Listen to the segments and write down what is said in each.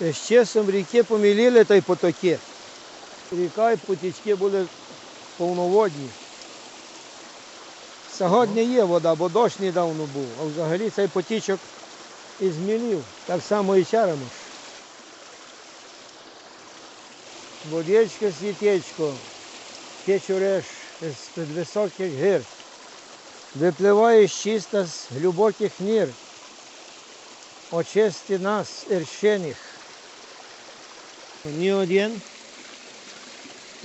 З часом ріки поміліли та й потоки. Ріка і потічки були повноводні. Сьогодні є вода, бо дощ недавно був, а взагалі цей потічок і змілів. Так само і Черемош. Водичка світечко, течуреш з-під високих гір. Випливає чиста з глибоких нір. Очисти нас, ірщених. Ні один,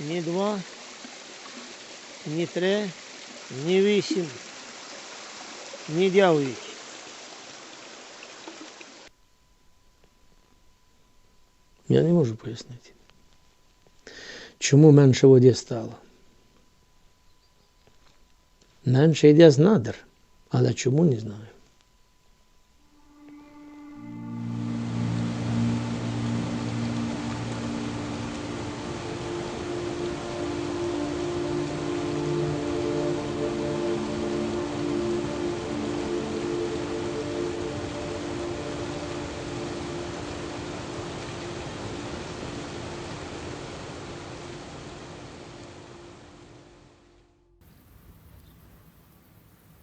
ні два, ні три, ні вісім, ні дев'ять. Я не можу пояснити. Чому менше води стало? Менше йде з надр, але чому не знаю.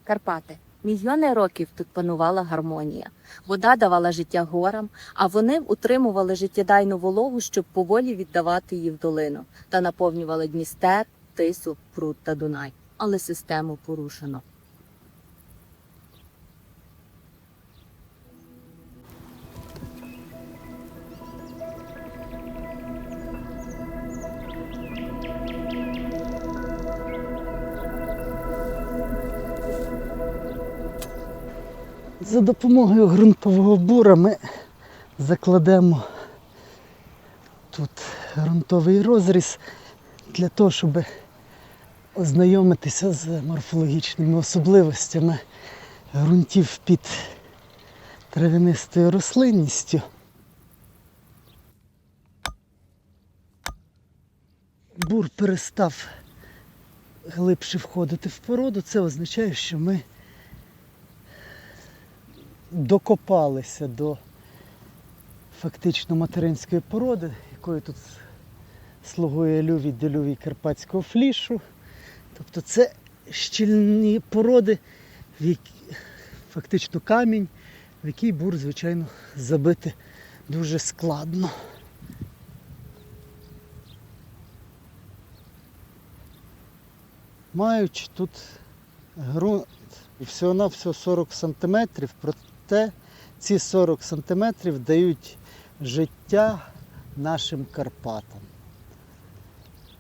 Карпати. Мільйони років тут панувала гармонія. Вода давала життя горам, а вони утримували життєдайну вологу, щоб поволі віддавати її в долину, та наповнювали Дністер, Тису, Прут та Дунай. Але систему порушено. За допомогою ґрунтового бура ми закладемо тут ґрунтовий розріз для того, щоб ознайомитися з морфологічними особливостями ґрунтів під травянистою рослинністю. Бур перестав глибше входити в породу. Це означає, що ми докопалися до фактично материнської породи, якою тут слугує лювій делювій карпатського флішу. Тобто це щільні породи, в які, фактично камінь, в який бур, звичайно, забити дуже складно. Маючи тут ґрунт всього-навсього 40 см, проте ці 40 см дають життя нашим Карпатам.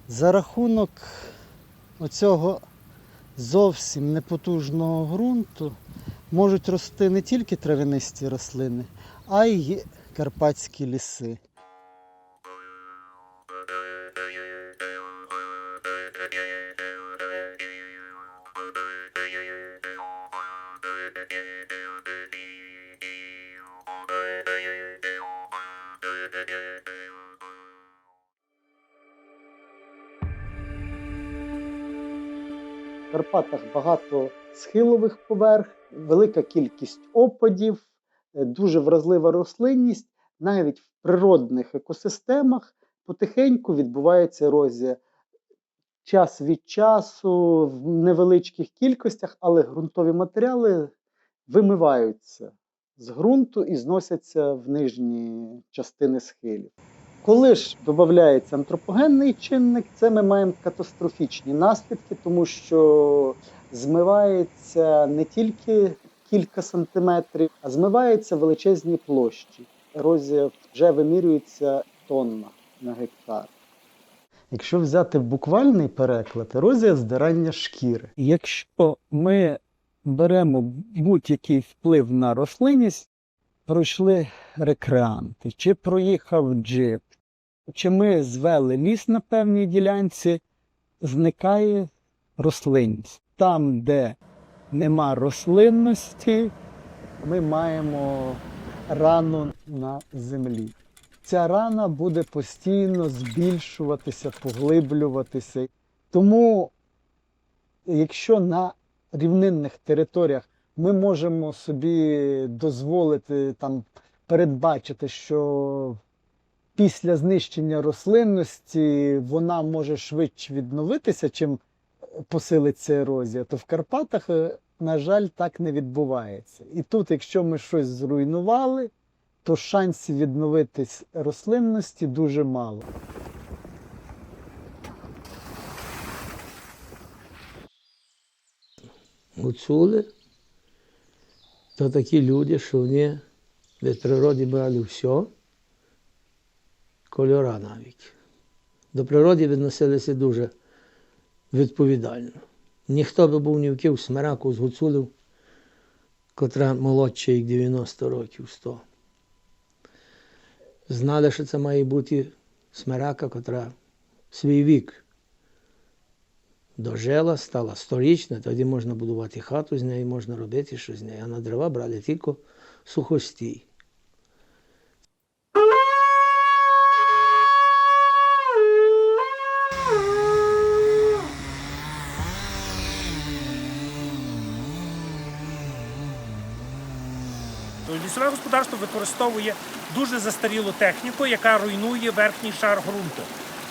За рахунок оцього зовсім непотужного ґрунту можуть рости не тільки травянисті рослини, а й карпатські ліси. Багато схилових поверх, велика кількість опадів, е, дуже вразлива рослинність. Навіть в природних екосистемах потихеньку відбувається ерозія. Час від часу в невеличких кількостях, але ґрунтові матеріали вимиваються з ґрунту і зносяться в нижні частини схилів. Коли ж додається антропогенний чинник, це ми маємо катастрофічні наслідки, тому що змивається не тільки кілька сантиметрів, а змиваються величезні площі. Ерозія вже вимірюється тонна на гектар. Якщо взяти буквальний переклад, ерозія здирання шкіри. Якщо ми беремо будь-який вплив на рослинність, пройшли рекреанти, чи проїхав джип, чи ми звели ліс на певній ділянці, зникає рослинність. Там, де нема рослинності, ми маємо рану на землі. Ця рана буде постійно збільшуватися, поглиблюватися. Тому, якщо на рівнинних територіях ми можемо собі дозволити там передбачити, що після знищення рослинності вона може швидше відновитися, чим посилиться ерозія, то в Карпатах, е, на жаль, так не відбувається. І тут, якщо ми щось зруйнували, то шансів відновитись рослинності дуже мало. гуцули то такі люди, що вони від природи брали все, кольора навіть. До природи відносилися дуже відповідально. Ніхто би був ні в вків смираку з гуцулів, котра молодша як 90 років 100. Знали, що це має бути смирака, котра свій вік дожила, стала сторічна, тоді можна будувати хату з неї, можна робити щось з неї. А на дерева брали тільки сухостій. Господарство використовує дуже застарілу техніку, яка руйнує верхній шар ґрунту.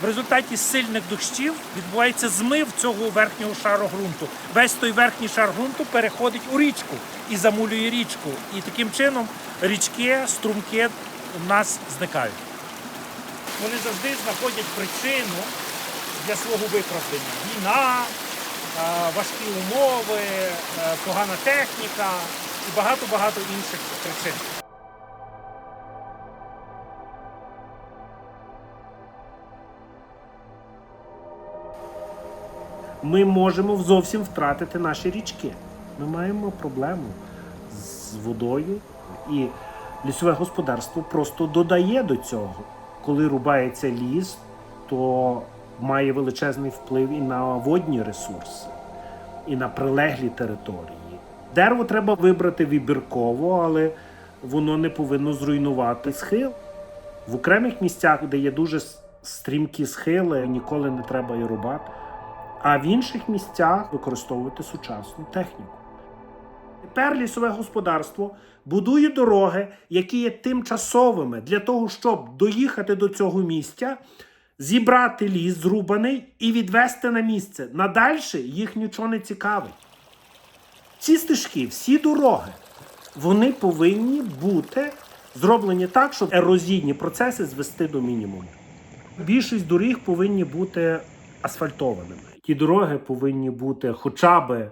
В результаті сильних дощів відбувається змив цього верхнього шару ґрунту. Весь той верхній шар ґрунту переходить у річку і замулює річку. І таким чином річки, струмки у нас зникають. Вони завжди знаходять причину для свого виправдання. Війна, е, важкі умови, е, погана техніка і багато-багато інших причин. Ми можемо зовсім втратити наші річки. Ми маємо проблему з водою, і лісове господарство просто додає до цього. Коли рубається ліс, то має величезний вплив і на водні ресурси і на прилеглі території. Дерево треба вибрати вибірково, але воно не повинно зруйнувати схил. В окремих місцях, де є дуже стрімкі схили, ніколи не треба і рубати. А в інших місцях використовувати сучасну техніку. Тепер лісове господарство будує дороги, які є тимчасовими для того, щоб доїхати до цього місця, зібрати ліс зрубаний і відвести на місце. Надальше їх нічого не цікавить. Ці стежки, всі дороги, вони повинні бути зроблені так, щоб ерозійні процеси звести до мінімуму. Більшість доріг повинні бути асфальтованими. Ті дороги повинні бути хоча б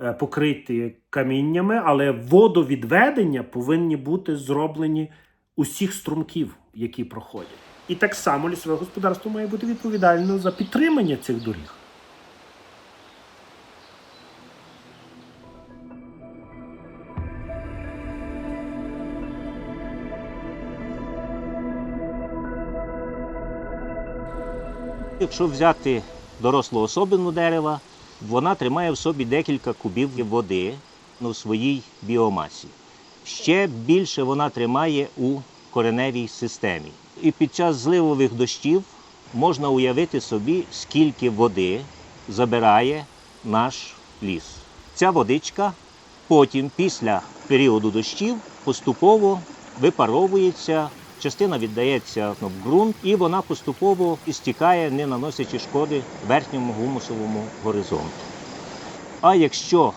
е, покриті каміннями, але водовідведення повинні бути зроблені усіх струмків, які проходять. І так само лісове господарство має бути відповідальне за підтримання цих доріг. Якщо взяти дорослу особину дерева, вона тримає в собі декілька кубів води у своїй біомасі. Ще більше вона тримає у кореневій системі. І під час зливових дощів можна уявити собі, скільки води забирає наш ліс. Ця водичка потім, після періоду дощів, поступово випаровується, частина віддається ну, в ґрунт, і вона поступово істікає, не наносячи шкоди верхньому гумусовому горизонту. А якщо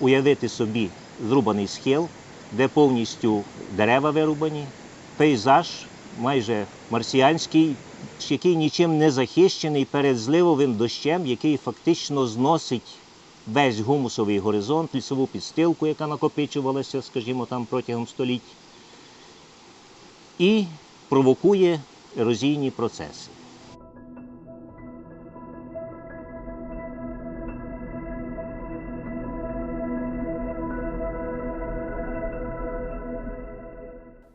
уявити собі зрубаний схил, де повністю дерева вирубані, пейзаж майже марсіанський, який нічим не захищений перед зливовим дощем, який фактично зносить весь гумусовий горизонт, лісову підстилку, яка накопичувалася, скажімо, там протягом століть, і провокує ерозійні процеси.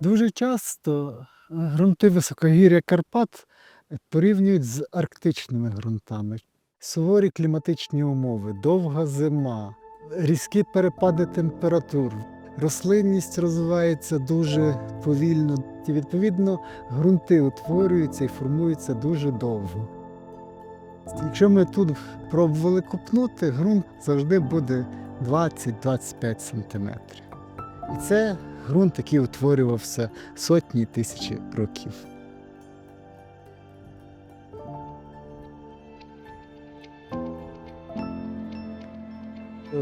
Дуже часто ґрунти високогір'я Карпат порівнюють з арктичними ґрунтами. Суворі кліматичні умови, довга зима, різкі перепади температур. Рослинність розвивається дуже повільно. І відповідно ґрунти утворюються і формуються дуже довго. Якщо ми тут пробували купнути, ґрунт завжди буде 20-25 см. І це ґрунт, який утворювався сотні тисячі років.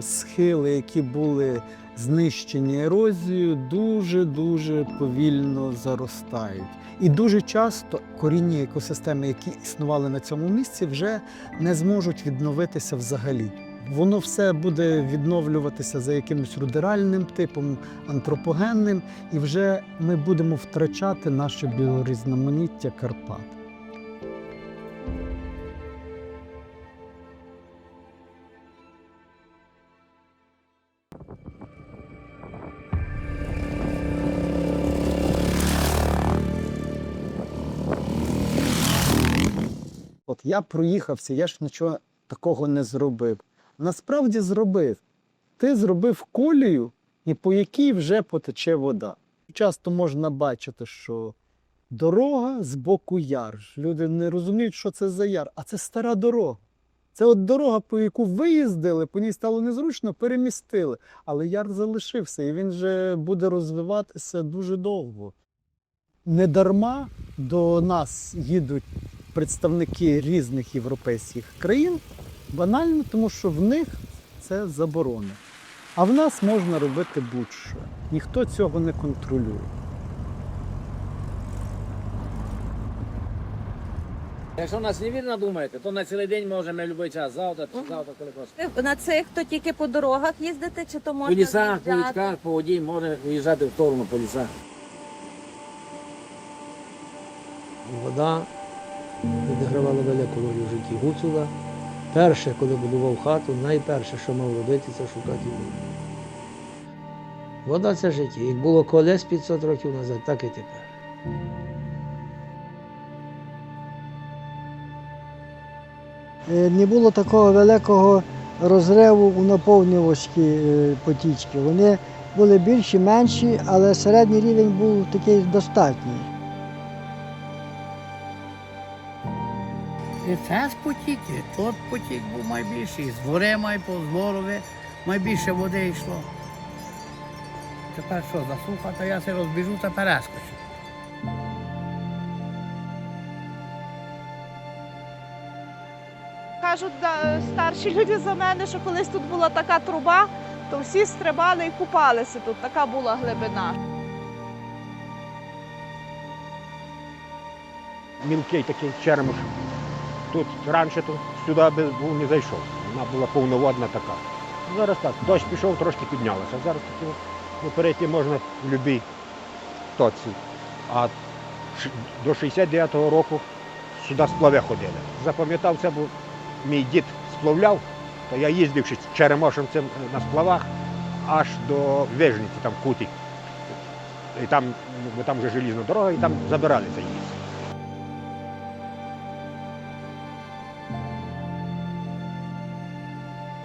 Схили, які були знищені ерозією, дуже-дуже повільно заростають. І дуже часто корінні екосистеми, які існували на цьому місці, вже не зможуть відновитися взагалі. Воно все буде відновлюватися за якимось рудеральним типом, антропогенним, і вже ми будемо втрачати наше біорізноманіття Карпат. Я проїхався, я ж нічого такого не зробив. Насправді зробив. Ти зробив колію, і по якій вже потече вода. Часто можна бачити, що дорога з боку яр. Люди не розуміють, що це за яр, а це стара дорога. Це от дорога, по яку виїздили, по ній стало незручно, перемістили. Але яр залишився, і він вже буде розвиватися дуже довго. Недарма до нас їдуть представники різних європейських країн, банально, тому що в них це заборонено. А в нас можна робити будь-що. Ніхто цього не контролює. Якщо нас невірно думаєте, то на цілий день можемо в будь-який час, завтра, завтра, коли хочете. На цих то тільки по дорогах їздите, чи то По можна лісах, по річках, по воді, можна виїжджати в сторону по лісах. Вода відігравала велику роль у житті Гуцула. Перше, коли будував хату, найперше, що мав робити, це шукати воду. Вода це життя. Як було колись 500 років назад, так і тепер. Е, не було такого великого розриву у наповнювачі е, потічки. Вони були більші, менші, але середній рівень був такий достатній. І це з потіки. Тут потік був найбільший. З гори май по зборові найбільше води йшло. Тепер що, засуха, то я се розбіжу та перескочу. Кажуть старші люди за мене, що колись тут була така труба, то всі стрибали і купалися тут. Така була глибина. мілкий такий черемош. Тут раніше тут сюди би був не зайшов. Вона була повноводна така. Зараз так, дощ пішов, трошки піднялося. Зараз таки, ну, перейти можна в будь-якій точці. А до 69-го року сюди сплаве ходили. Запам'ятав це, бо мій дід сплавляв, то я їздив черемошем цим е, на сплавах аж до Вижниці, там кутик. І там, бо там вже желізна дорога, і там забирали це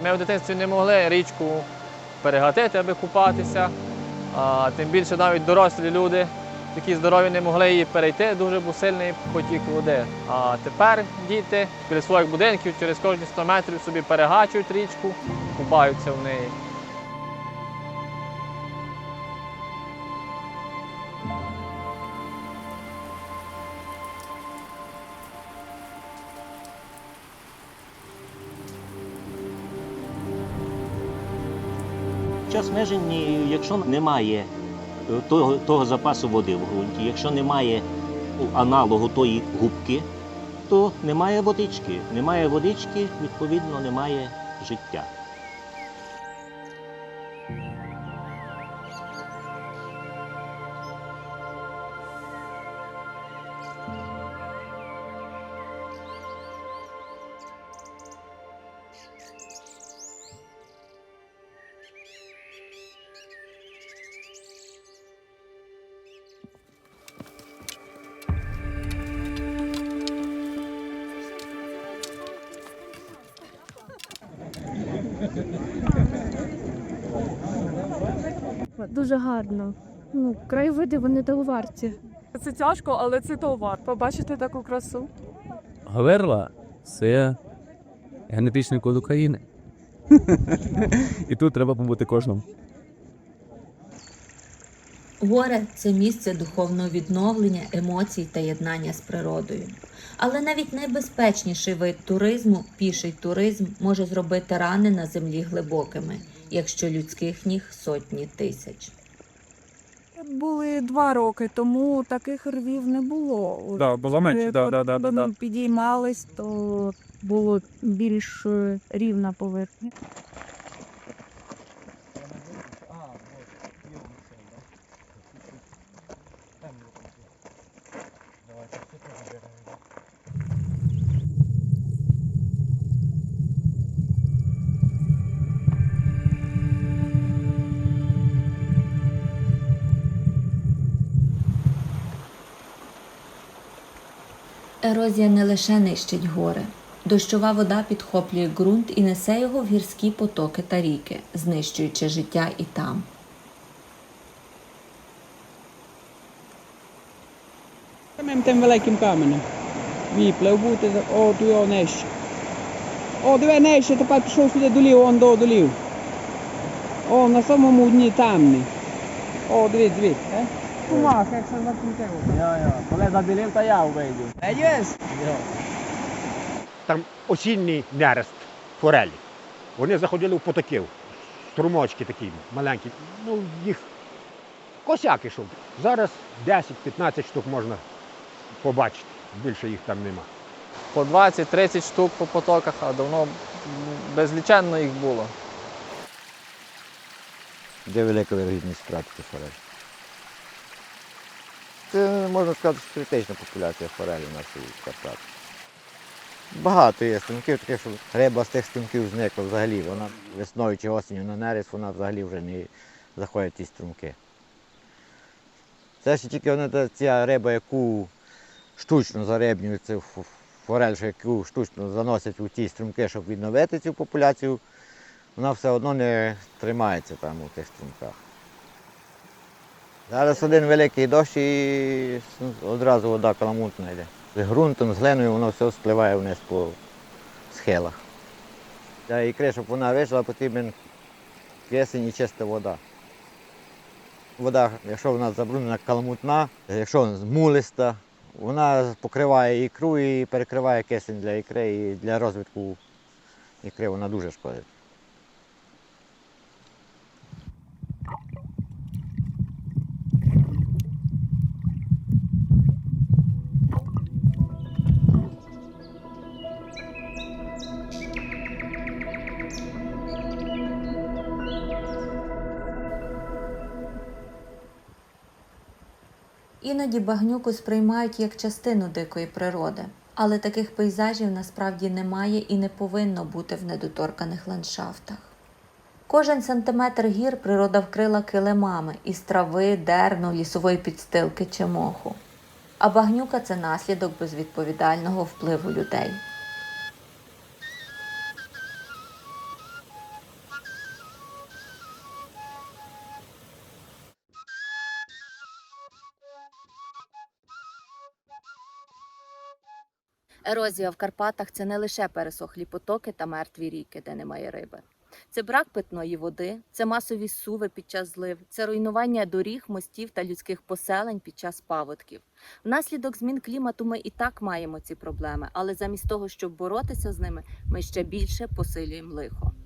Ми в дитинстві не могли річку перегатити, аби купатися. А тим більше навіть дорослі люди, такі здорові, не могли її перейти, дуже був сильний потік води. А тепер діти біля своїх будинків через кожні 100 метрів собі перегачують річку, купаються в неї. Час межені, якщо немає е, того, того запасу води в ґрунті, якщо немає аналогу тої губки, то немає водички. Немає водички, відповідно, немає життя. Дуже гарно. Ну, краєвиди вони варті. Це тяжко, але це того варто. Побачити таку красу. Гаверла це генетичний код України. І тут треба побути кожному. Горе це місце духовного відновлення, емоцій та єднання з природою. Але навіть найбезпечніший вид туризму, піший туризм, може зробити рани на землі глибокими, якщо людських ніг сотні тисяч. Були два роки, тому таких рвів не було. Да, було менше, да, да, да, коли да. підіймались, то було більш е, рівна поверхня. Ерозія не лише нищить гори. Дощова вода підхоплює ґрунт і несе його в гірські потоки та ріки, знищуючи життя і там. Самим тим великим каменем. Віплив бути, о, tu його нижче. О, диви нижче, тепер пішов сюди долів, он до долів. О, на самому дні темний. О, дивись, дивись. Кумах, як це закрутив. Я, я. Коли забілів, то я вийду. Видиш? Там осінній нерест форелі. Вони заходили в потоків, струмочки такі маленькі. Ну, їх косяк ішов. Зараз 10-15 штук можна побачити. Більше їх там нема. По 20-30 штук по потоках, а давно безліченно їх було. Де велика вірогідність втратити форель? Це можна сказати, що критична популяція форелі у нас у Багато є стрімків, таких, що риба з тих стрімків зникла взагалі. Вона весною чи осінню на нерест, вона взагалі вже не заходить в ті струмки. Це ще тільки вона ця риба, яку штучно зарибнюють, це форель, яку штучно заносять у ті струмки, щоб відновити цю популяцію, вона все одно не тримається там у тих струмках. Зараз один великий дощ і одразу вода каламутна йде. З ґрунтом, з глиною воно все спливає вниз по схилах. Для ікри, щоб вона вийшла, потрібен кисень і чиста вода. Вода, якщо вона забруднена каламутна, якщо мулиста, вона покриває ікру і перекриває кисень для ікри і для розвитку ікри вона дуже шкодить. Іноді багнюку сприймають як частину дикої природи, але таких пейзажів насправді немає і не повинно бути в недоторканих ландшафтах. Кожен сантиметр гір природа вкрила килимами із трави, дерну, лісової підстилки чи моху. А багнюка це наслідок безвідповідального впливу людей. Ерозія в Карпатах це не лише пересохлі потоки та мертві ріки, де немає риби. Це брак питної води, це масові суви під час злив, це руйнування доріг, мостів та людських поселень під час паводків. Внаслідок змін клімату ми і так маємо ці проблеми, але замість того, щоб боротися з ними, ми ще більше посилюємо лихо.